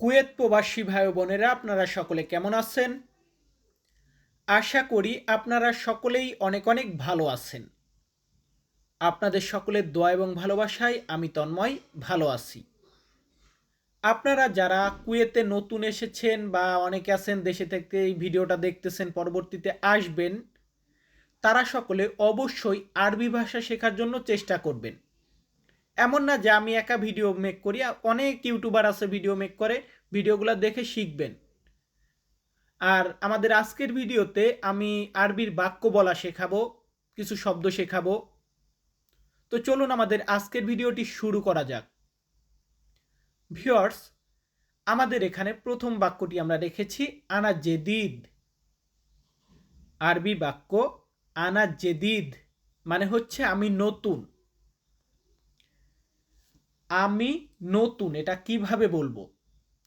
Kuwait প্রবাসী ভাই বোনেরা, আপনারা সকলে কেমন আছেন? আশা করি আপনারা সকলেই অনেক অনেক ভালো আছেন। আপনাদের সকলের দোয়া এবং ভালোবাসায় আমি তন্ময়, ভালো আছি। আপনারা যারা কুয়েতে নতুন এসেছেন বা অনেকে আছেন দেশে থেকে এই ভিডিওটা দেখতেছেন, পরবর্তীতে আসবেন, তারা সকলে অবশ্যই আরবি ভাষা শেখার জন্য চেষ্টা করবেন। এমন না যে আমি একা ভিডিও মেক করি অনেক ইউটিউবার আছে ভিডিও মেক করে ভিডিওগুলো দেখে শিখবেন। আর আমাদের আজকের ভিডিওতে আমি আরবির বাক্য বলা শেখাবো, কিছু শব্দ শেখাবো। তো চলুন আমাদের আজকের ভিডিওটি শুরু করা যাক। ভিওর্স আমাদের এখানে প্রথম বাক্যটি আমরা রেখেছি, আনা জেদিদ। আরবি বাক্য, আনা জেদিদ মানে হচ্ছে আমি নতুন। আমি নতুন, এটা কীভাবে বলব?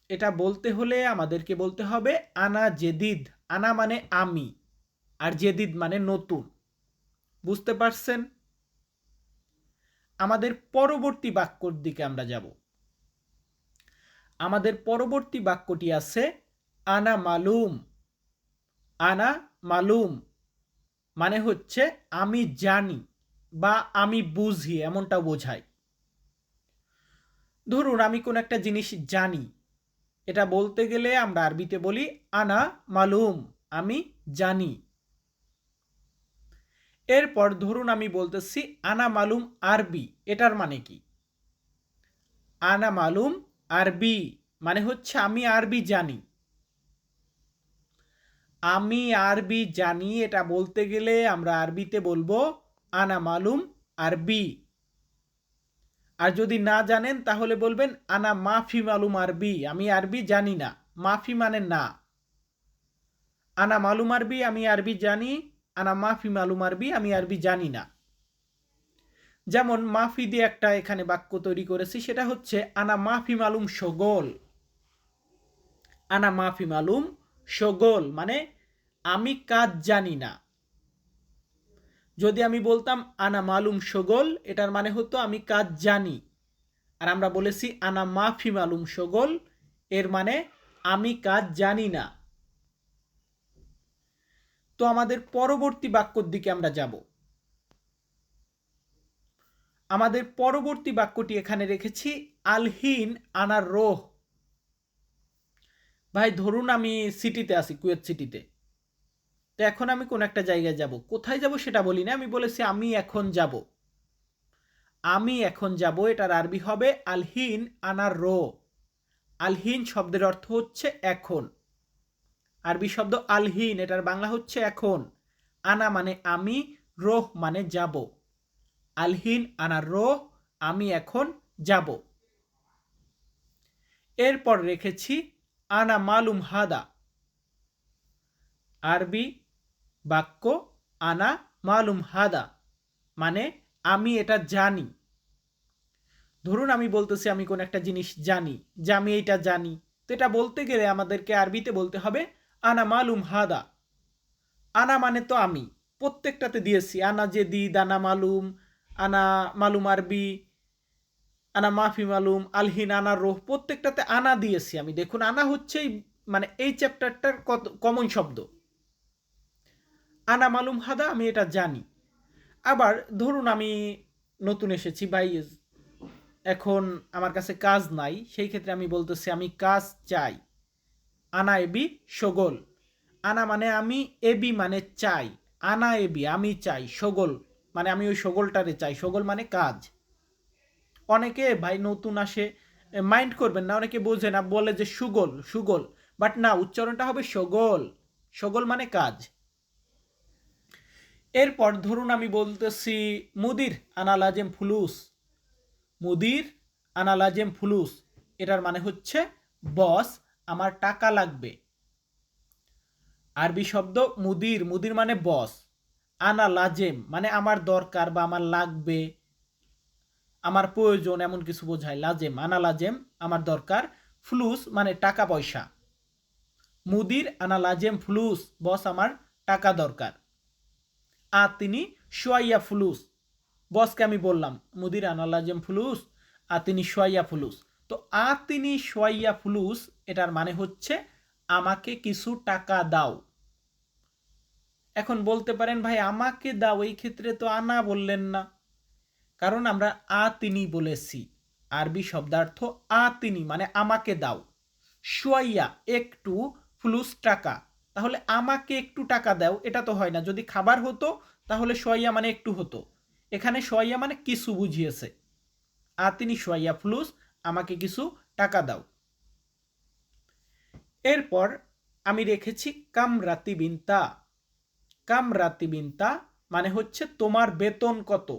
এটা বলতে হলে আমাদেরকে বলতে হবে আনা জেদিদ। আনা মানে আমি, আর জেদিদ মানে নতুন। বুঝতে পারছেন? আমাদের পরবর্তী বাক্যর দিকে আমরা যাব। আমাদের পরবর্তী বাক্যটি আছে, আনা মালুম। আনা মালুম মানে হচ্ছে আমি জানি বা আমি বুঝি, এমনটা বোঝায়। ধরুন আমি কোন একটা জিনিস জানি, এটা বলতে গেলে আমরা আরবিতে বলি, আনা মালুম, আমি জানি। এরপর ধরুন আমি বলতেছি, আনা মালুম আরবি। এটার মানে কি? আনা মালুম আরবি। মানে হচ্ছে আমি আরবি জানি। আমি আরবি জানি, এটা বলতে গেলে আমরা আরবিতে বলব, আনা মালুম আরবি। আর যদি না জানেন, তাহলে বলবেন, আনা মাফি মালুম আরবি আমি আরবি জানি না। মাফি মানে না। আনা মালুম আরবি আমি আরবি জানি। আনা মাফি মালুম আরবি আমি আরবি জানি না। যেমন, মাফি দিয়ে একটা এখানে বাক্য তৈরি করেছি, সেটা হচ্ছে, আনা মাফি মালুম সগোল। আনা মাফি মালুম সগোল। মানে আমি কাজ জানি না। যদি আমি বলতাম, আনা মালুম সগোল এটার মানে হতো, আমি কাজ জানি। আর আমরা বলেছি, আনা মাফি মালুম সগোল এর মানে আমি কাজ জানি না। তো আমাদের পরবর্তী বাক্যর দিকে আমরা যাব। আমাদের পরবর্তী বাক্যটি এখানে রেখেছি, আলহিন আনার রোহ। ভাই, ধরুন আমি সিটিতে আছি, কুয়েত সিটিতে। তো এখন আমি কোন একটা জায়গায় যাব। কোথায় যাব সেটা বলি না, আমি বলেছি আমি এখন যাব। আমি এখন যাব, এটার আরবি হবে আলহিন আনার রো। আলহিন শব্দের অর্থ হচ্ছে এখন। আরবি শব্দ আলহিন, এটার বাংলা হচ্ছে এখন। আনা মানে আমি, রোহ মানে যাব। আলহিন আনার রোহ আমি এখন যাব। এরপর রেখেছি আনা মালুম হাদা। আরবি বাক্য আনা মালুম হাদা মানে আমি এটা জানি। ধরুন আমি বলতেছি, আমি কোন একটা জিনিস জানি, যে আমি এটা জানি। তো এটা বলতে গেলে আমাদেরকে আরবিতে বলতে হবে, আনা মালুম হাদা। আনা মানে তো আমি, প্রত্যেকটাতে দিয়েছি। আনা যে দিদ আনা মালুম আনা মালুম আরবি, আনা মাফি মালুম, আলহিন, আনা রোহ, প্রত্যেকটাতে আনা দিয়েছি আমি। দেখুন, আনা হচ্ছে মানে এই চ্যাপ্টারটার কত কমন শব্দ। আনা মালুম হাদা, আমি এটা জানি। আবার ধরুন আমি নতুন এসেছি, ভাই, এখন আমার কাছে কাজ নাই, সেই ক্ষেত্রে আমি বলতেছি, আমি কাজ চাই। আনা এবি সগোল। আনা মানে আমি এবি মানে চাই। আনা এবি আমি চাই, সগোল। মানে আমি ওই সগোলটারে চাই। সগোল মানে কাজ। অনেকে, ভাই, নতুন আসে মাইন্ড করবেন না, অনেকে বোঝে না, বলে যে সুগোল সুগোল। বাট না, উচ্চারণটা হবে সগোল। সগোল মানে কাজ। এরপর ধরুন আমি বলতেছি মুদির আনালাজেম ফুলুস। মুদির আনালাজেম ফুলুস, এটার মানে হচ্ছে, বস, আমার টাকা লাগবে। আরবি শব্দ মুদির মুদির মানে বস। আনা লাজেম মানে আমার দরকার বা আমার লাগবে, আমার প্রয়োজন এমন কিছু বোঝায়। লাজেম আনা লাজেম আমার দরকার। ফ্লুস মানে টাকা পয়সা। মুদির আনা লাজেম ফ্লুস, বস, আমার টাকা দরকার। আর তিনি সোয়াইয়া ফুলুস। বসকে আমি বললাম, মুদির আনালাজেম ফুলুস, আর তিনি সোয়াইয়া ফুলুস। তো আ তিনি সোয়াইয়া ফুলুস, এটার মানে হচ্ছে আমাকে কিছু টাকা দাও। এখন বলতে পারেন, ভাই, আমাকে দাও, এই ক্ষেত্রে তো আনা বললেন না। কারণ আমরা আ তিনি বলেছি। আরবি শব্দার্থ আ তিনি মানে আমাকে দাও। সোয়াইয়া একটু ফুলুস টাকা। তাহলে আমাকে একটু টাকা দাও, এটা তো হয় না। যদি খাবার হতো, তাহলে সোয়াইয়া মানে একটু হতো। এখানে সোয়াইয়া মানে কিছু বুঝিয়েছে। আ তিনি সোয়াইয়া ফুলুস, আমাকে কিছু টাকা দাও। এরপর আমি রেখেছি কামরাতি বিনতা। কামরাতি বিনতা মানে হচ্ছে তোমার বেতন কত?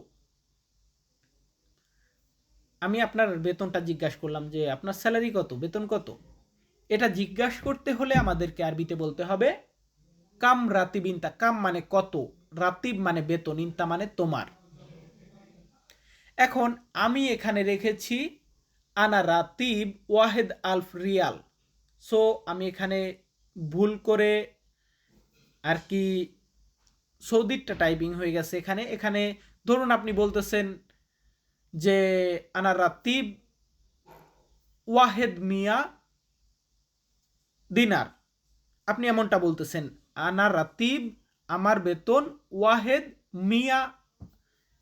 আমি আপনার বেতনটা জিজ্ঞাসা করলাম যে, আপনার স্যালারি কত? বেতন কত? এটা জিজ্ঞাসা করতে হলে আমাদেরকে আরবিতে বলতে হবে কাম রাতিব ইনতা কাম মানে কত? রাতিব মানে বেতন, ইনতা মানে তোমার। এখন আমি এখানে রেখেছি আনা রাতিব ওয়াহেদ আলফ রিয়াল। সো আমি এখানে ভুল করে আর কি সৌদিরটা টাইপিং হয়ে গেছে এখানে। এখানে ধরুন আপনি বলতেছেন যে আনা রাতিব ওয়াহেদ মিয়া দিনার। আপনি এমনটা বলতেছেন, আনা রাতিব, আমার বেতন ওয়াহেদ মিয়া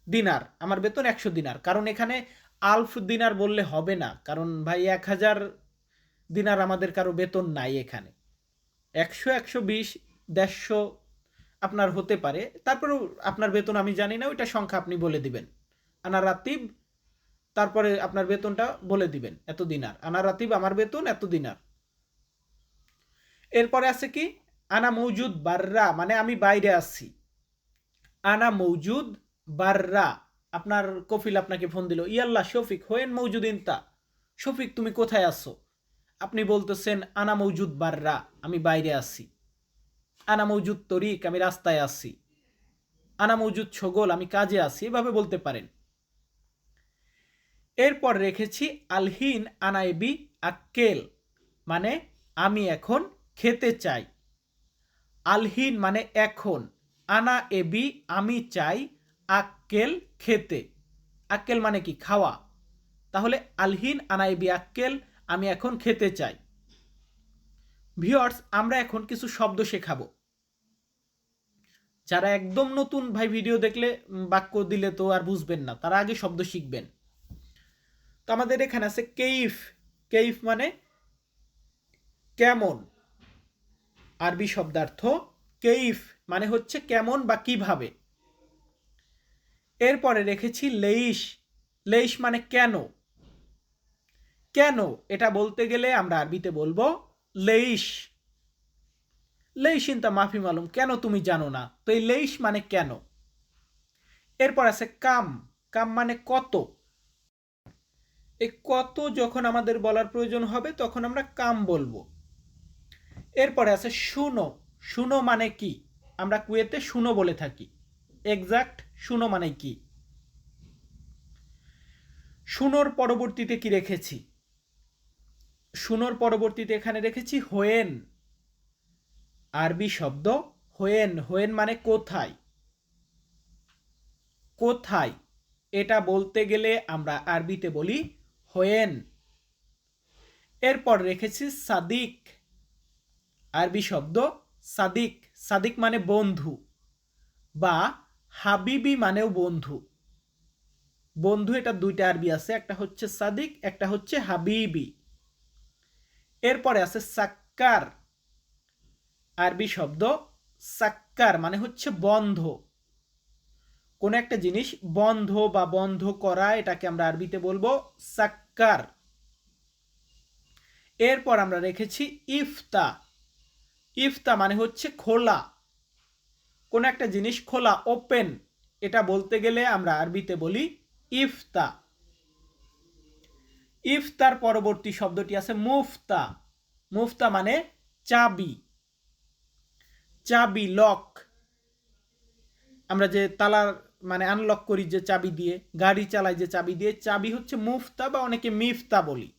দিনার, আমার বেতন একশো দিনার। কারণ এখানে আলফ দিনার বললে হবে না, কারণ ভাই এক হাজার দিনার আমাদের কারও বেতন নাই এখানে। একশো একশো বিশ, দেড়শো আপনার হতে পারে, তারপরেও আপনার বেতন আমি জানি না, ওইটা সংখ্যা আপনি বলে দিবেন। আনা রাতিব, তারপরে আপনার বেতনটা বলে দিবেন, এত দিনার। আনা রাতিব, আমার বেতন এত দিনার। এরপরে আছে কি? আনা মৌজুদ বাররা মানে আমি বাইরে আছি। আনা মৌজুদ বাররা। আপনার কফিল আপনাকে ফোন দিল ইয়াল্লা শফিক, হোয়েন মৌজুদ ইনতা। শফিক, তুমি কোথায় আছো? আপনি বলতেছেন, আনা মৌজুদ বাররা, আমি বাইরে আছি। আনা মৌজুদ তরিক, আমি রাস্তায় আছি। আনা মৌজুদ ছগল, আমি কাজে আছি। এভাবে বলতে পারেন। এরপর রেখেছি, আলহিন আনাইবি আক্কেল মানে আমি এখন খেতে চাই। আলহিন মানে এখন। আনা এবি আমি চাই আক্কেল খেতে। আক্কেল মানে কি? খাওয়া। তাহলে আলহিন, আনা এবি আক্কেল, আমি এখন খেতে চাই। ভিওর্স আমরা এখন কিছু শব্দ শেখাবো। যারা একদম নতুন, ভাই, ভিডিও দেখলে বাক্য দিলে তো আর বুঝবেন না। তারা আগে শব্দ শিখবেন। তো আমাদের এখানে আছে কেইফ। কেইফ মানে কেমন? আরবি শব্দার্থ কেইফ মানে হচ্ছে কেমন বা কীভাবে। এরপরে রেখেছি লেইশ। লেইশ মানে কেন? কেন? এটা বলতে গেলে আমরা আরবিতে বলব লেইশ। লেইশ ইনতা মাফি মালুম, কেন তুমি জানো না? তো এই লেইশ মানে কেন? এরপর আছে কাম। কাম মানে কত? এই কত যখন আমাদের বলার প্রয়োজন হবে, তখন আমরা কাম বলব। এরপরে আছে শুনো। শুনো মানে কি? আমরা কুয়েতে শুনো বলে থাকি। এক্সাক্ট শুনো মানে কি? শুনোর পরবর্তীতে কি রেখেছি? শুনোর পরবর্তীতে এখানে রেখেছি হোয়েন। আরবি শব্দ হোয়েন। হোয়েন মানে কোথায়? কোথায়? এটা বলতে গেলে আমরা আরবিতে বলি হোয়েন। এরপর রেখেছি সাদিক। আরবি শব্দ সাদিক। সাদিক মানে বন্ধু বা হাবিবি মানেও বন্ধু। বন্ধু এটা দুইটা আরবি আছে, একটা হচ্ছে সাদিক, একটা হচ্ছে হাবিবি। এরপরে আছে সাক্কার। আরবি শব্দ সাক্কার মানে হচ্ছে বন্ধ। কোন একটা জিনিস বন্ধ বা বন্ধ করা, এটাকে আমরা আরবিতে বলব সাক্কার। এরপর আমরা রেখেছি ইফতা। ইফতা মানে হচ্ছে খোলা। কোন একটা জিনিস খোলা ওপেন এটা বলতে গেলে আমরা আরবিতে বলি ইফতা। ইফতার পরবর্তী শব্দটি আছে মুফতা। মুফতা মানে চাবি। চাবি লক আমরা যে তালার মানে আনলক করি যে চাবি দিয়ে, গাড়ি চালাই যে চাবি দিয়ে, চাবি হচ্ছে মুফতা বা অনেকে মিফতা বলি।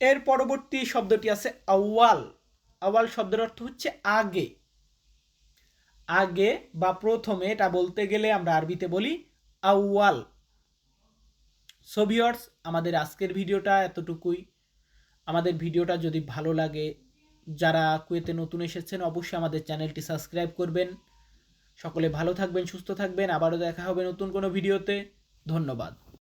এর পরবর্তী শব্দটি আছে আউয়াল। আওয়াল শব্দের অর্থ হচ্ছে আগে। আগে বা প্রথমে এটা বলতে গেলে আমরা আরবিতে বলি আউয়াল। সোভিয়র্স আমাদের আজকের ভিডিওটা এতটুকুই। আমাদের ভিডিওটা যদি ভালো লাগে, যারা কুয়েতে নতুন এসেছেন, অবশ্যই আমাদের চ্যানেলটি সাবস্ক্রাইব করবেন। সকলে ভালো থাকবেন, সুস্থ থাকবেন। আবারও দেখা হবে নতুন কোনো ভিডিওতে। ধন্যবাদ।